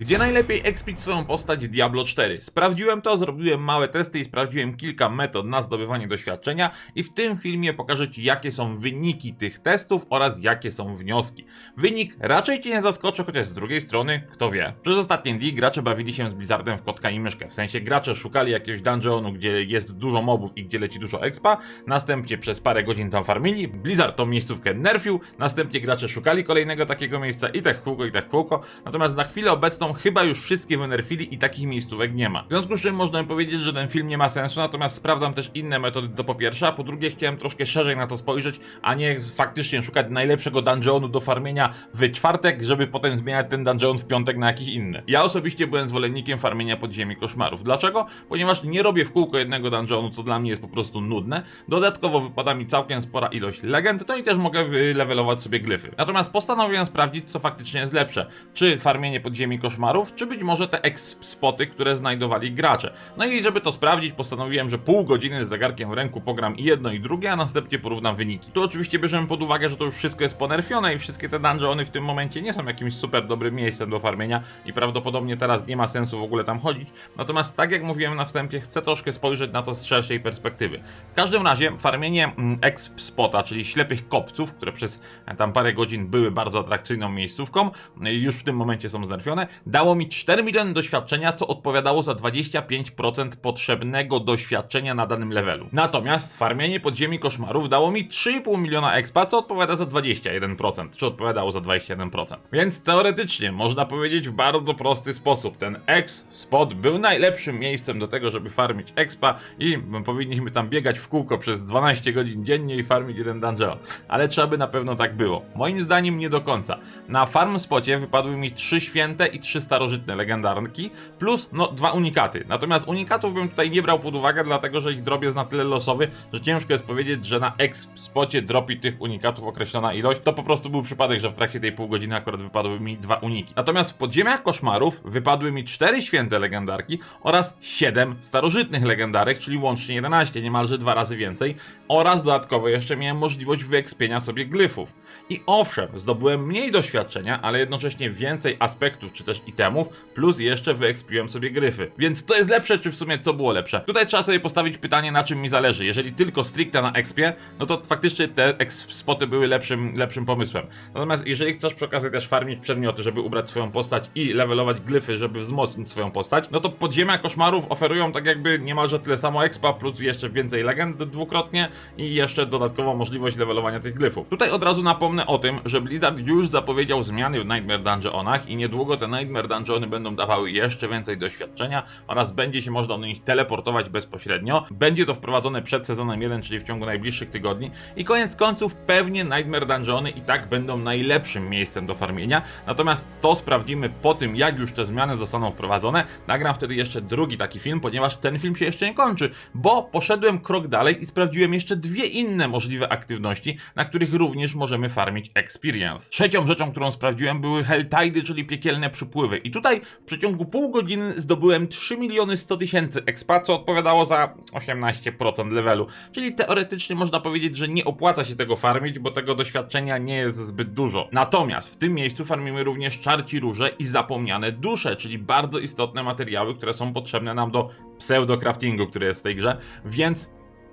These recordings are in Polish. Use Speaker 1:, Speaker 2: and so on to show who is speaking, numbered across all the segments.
Speaker 1: Gdzie najlepiej expić swoją postać Diablo 4? Sprawdziłem to, zrobiłem małe testy i sprawdziłem kilka metod na zdobywanie doświadczenia i w tym filmie pokażę Ci jakie są wyniki tych testów oraz jakie są wnioski. Wynik raczej Cię nie zaskoczy, chociaż z drugiej strony, kto wie. Przez ostatnie dni gracze bawili się z Blizzardem w kotka i myszkę, w sensie gracze szukali jakiegoś dungeonu, gdzie jest dużo mobów i gdzie leci dużo expa, następnie przez parę godzin tam farmili, Blizzard tą miejscówkę nerfił, następnie gracze szukali kolejnego takiego miejsca i tak kółko i tak kółko, natomiast na chwilę obecną chyba już wszystkie wynerfili i takich miejscówek nie ma. W związku z czym można powiedzieć, że ten film nie ma sensu, natomiast sprawdzam też inne metody to po pierwsze, a po drugie chciałem troszkę szerzej na to spojrzeć, a nie faktycznie szukać najlepszego dungeonu do farmienia w czwartek, żeby potem zmieniać ten dungeon w piątek na jakiś inny. Ja osobiście byłem zwolennikiem farmienia podziemi koszmarów. Dlaczego? Ponieważ nie robię w kółko jednego dungeonu, co dla mnie jest po prostu nudne. Dodatkowo wypada mi całkiem spora ilość legend, no i też mogę wylevelować sobie glyfy. Natomiast postanowiłem sprawdzić, co faktycznie jest lepsze. Czy farmienie podziemi koszmarów, czy być może te exp-spoty, które znajdowali gracze. No i żeby to sprawdzić, postanowiłem, że pół godziny z zegarkiem w ręku pogram i jedno i drugie, a następnie porównam wyniki. Tu oczywiście bierzemy pod uwagę, że to już wszystko jest ponerfione i wszystkie te dungeony w tym momencie nie są jakimś super dobrym miejscem do farmienia i prawdopodobnie teraz nie ma sensu w ogóle tam chodzić. Natomiast tak jak mówiłem na wstępie, chcę troszkę spojrzeć na to z szerszej perspektywy. W każdym razie farmienie mm, exp spota, czyli ślepych kopców, które przez tam parę godzin były bardzo atrakcyjną miejscówką, y, już w tym momencie są znerfione, dało mi 4 miliony doświadczenia, co odpowiadało za 25% potrzebnego doświadczenia na danym levelu. Natomiast farmienie podziemi koszmarów dało mi 3,5 miliona expa, co odpowiada za 21%, czy odpowiadało za 21%. Więc teoretycznie można powiedzieć w bardzo prosty sposób, ten X spot był najlepszym miejscem do tego, żeby farmić expa i powinniśmy tam biegać w kółko przez 12 godzin dziennie i farmić jeden dungeon. Ale trzeba by na pewno tak było. Moim zdaniem nie do końca. Na farm spocie wypadły mi 3 święte i 3 starożytne legendarnki, plus no dwa unikaty. Natomiast unikatów bym tutaj nie brał pod uwagę, dlatego że ich drop jest na tyle losowy, że ciężko jest powiedzieć, że na X spocie dropi tych unikatów określona ilość. To po prostu był przypadek, że w trakcie tej pół godziny akurat wypadły mi dwa uniki. Natomiast w podziemiach koszmarów wypadły mi 4 święte legendarki oraz 7 starożytnych legendarek, czyli łącznie 11, niemalże dwa razy więcej. Oraz dodatkowo jeszcze miałem możliwość wyekspienia sobie glyfów. I owszem, zdobyłem mniej doświadczenia, ale jednocześnie więcej aspektów czy też itemów, plus jeszcze wyekspiłem sobie gryfy. Więc to jest lepsze, czy w sumie co było lepsze? Tutaj trzeba sobie postawić pytanie, na czym mi zależy. Jeżeli tylko stricte na expie, no to faktycznie te spoty były lepszym, lepszym pomysłem. Natomiast jeżeli chcesz przy okazji też farmić przedmioty, żeby ubrać swoją postać i levelować glyfy, żeby wzmocnić swoją postać, no to podziemia koszmarów oferują tak jakby niemalże tyle samo expa, plus jeszcze więcej legend dwukrotnie i jeszcze dodatkowo możliwość levelowania tych glyfów. Tutaj od razu napomnę o tym, że Blizzard już zapowiedział zmiany w Nightmare Dungeonach i niedługo te Nightmare Dungeony będą dawały jeszcze więcej doświadczenia oraz będzie się można do nich teleportować bezpośrednio. Będzie to wprowadzone przed sezonem 1, czyli w ciągu najbliższych tygodni i koniec końców pewnie Nightmare Dungeony i tak będą najlepszym miejscem do farmienia. Natomiast to sprawdzimy po tym, jak już te zmiany zostaną wprowadzone. Nagram wtedy jeszcze drugi taki film, ponieważ ten film się jeszcze nie kończy, bo poszedłem krok dalej i sprawdziłem jeszcze dwie inne możliwe aktywności, na których również możemy farmić experience. Trzecią rzeczą, którą sprawdziłem były Helltidy, czyli piekielne przypływy. I tutaj w przeciągu pół godziny zdobyłem 3 miliony 100 tysięcy expa, co odpowiadało za 18% levelu. Czyli teoretycznie można powiedzieć, że nie opłaca się tego farmić, bo tego doświadczenia nie jest zbyt dużo. Natomiast w tym miejscu farmimy również czarci róże i zapomniane dusze, czyli bardzo istotne materiały, które są potrzebne nam do pseudo-craftingu, który jest w tej grze, więc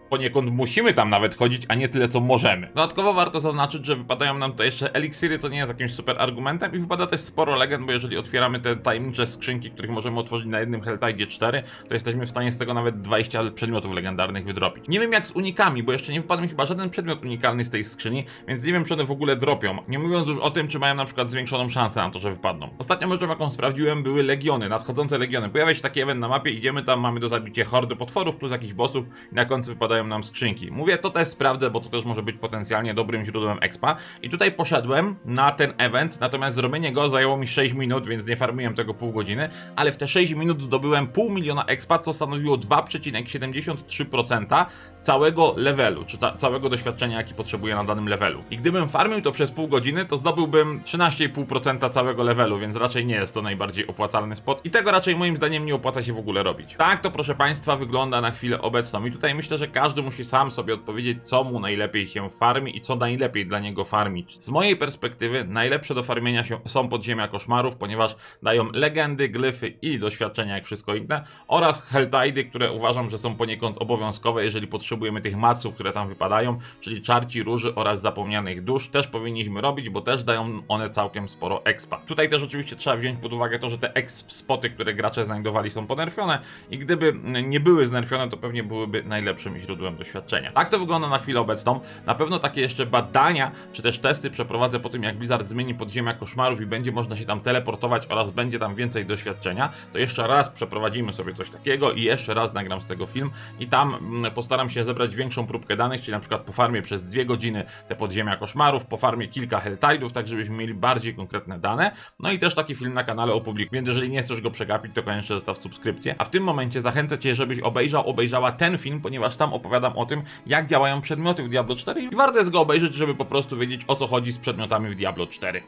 Speaker 1: poniekąd musimy tam nawet chodzić, a nie tyle co możemy. Dodatkowo warto zaznaczyć, że wypadają nam tutaj jeszcze eliksiry, co nie jest jakimś super argumentem i wypada też sporo legend, bo jeżeli otwieramy te tajemnicze skrzynki, których możemy otworzyć na jednym Helltide 4, to jesteśmy w stanie z tego nawet 20 przedmiotów legendarnych wydropić. Nie wiem jak z unikami, bo jeszcze nie wypadł mi chyba żaden przedmiot unikalny z tej skrzyni, więc nie wiem czy one w ogóle dropią. Nie mówiąc już o tym, czy mają na przykład zwiększoną szansę na to, że wypadną. Ostatnią rzeczą jaką sprawdziłem były legiony, nadchodzące legiony. Pojawia się taki event na mapie, idziemy tam, mamy do zabicia hordy potworów plus jakichś bossów i na końcu wypadają nam skrzynki. Mówię, to też sprawdzę, bo to też może być potencjalnie dobrym źródłem expa. I tutaj poszedłem na ten event, natomiast zrobienie go zajęło mi 6 minut, więc nie farmiłem tego pół godziny, ale w te 6 minut zdobyłem pół miliona expa, co stanowiło 2,73%, całego levelu, czy ta, całego doświadczenia, jaki potrzebuję na danym levelu. I gdybym farmił to przez pół godziny, to zdobyłbym 13,5% całego levelu, więc raczej nie jest to najbardziej opłacalny spot i tego raczej moim zdaniem nie opłaca się w ogóle robić. Tak to proszę Państwa wygląda na chwilę obecną i tutaj myślę, że każdy musi sam sobie odpowiedzieć, co mu najlepiej się farmi i co najlepiej dla niego farmić. Z mojej perspektywy najlepsze do farmienia się są podziemia koszmarów, ponieważ dają legendy, glyfy i doświadczenia jak wszystko inne oraz helltidy, które uważam, że są poniekąd obowiązkowe, jeżeli potrzebujemy tych maców, które tam wypadają, czyli czarci, róży oraz zapomnianych dusz, też powinniśmy robić, bo też dają one całkiem sporo expa. Tutaj też oczywiście trzeba wziąć pod uwagę to, że te exp spoty, które gracze znajdowali są ponerfione i gdyby nie były znerfione, to pewnie byłyby najlepszym źródłem doświadczenia. Tak to wygląda na chwilę obecną. Na pewno takie jeszcze badania, czy też testy przeprowadzę po tym, jak Blizzard zmieni podziemia koszmarów i będzie można się tam teleportować oraz będzie tam więcej doświadczenia, to jeszcze raz przeprowadzimy sobie coś takiego i jeszcze raz nagram z tego film i tam mm, postaram się zebrać większą próbkę danych, czyli na przykład po farmie przez dwie godziny te podziemia koszmarów, po farmie kilka helltide'ów, tak żebyśmy mieli bardziej konkretne dane. No i też taki film na kanale opublikuję, więc jeżeli nie chcesz go przegapić, to koniecznie zostaw subskrypcję. A w tym momencie zachęcę Cię, żebyś obejrzał, obejrzała ten film, ponieważ tam opowiadam o tym, jak działają przedmioty w Diablo 4 i warto jest go obejrzeć, żeby po prostu wiedzieć o co chodzi z przedmiotami w Diablo 4.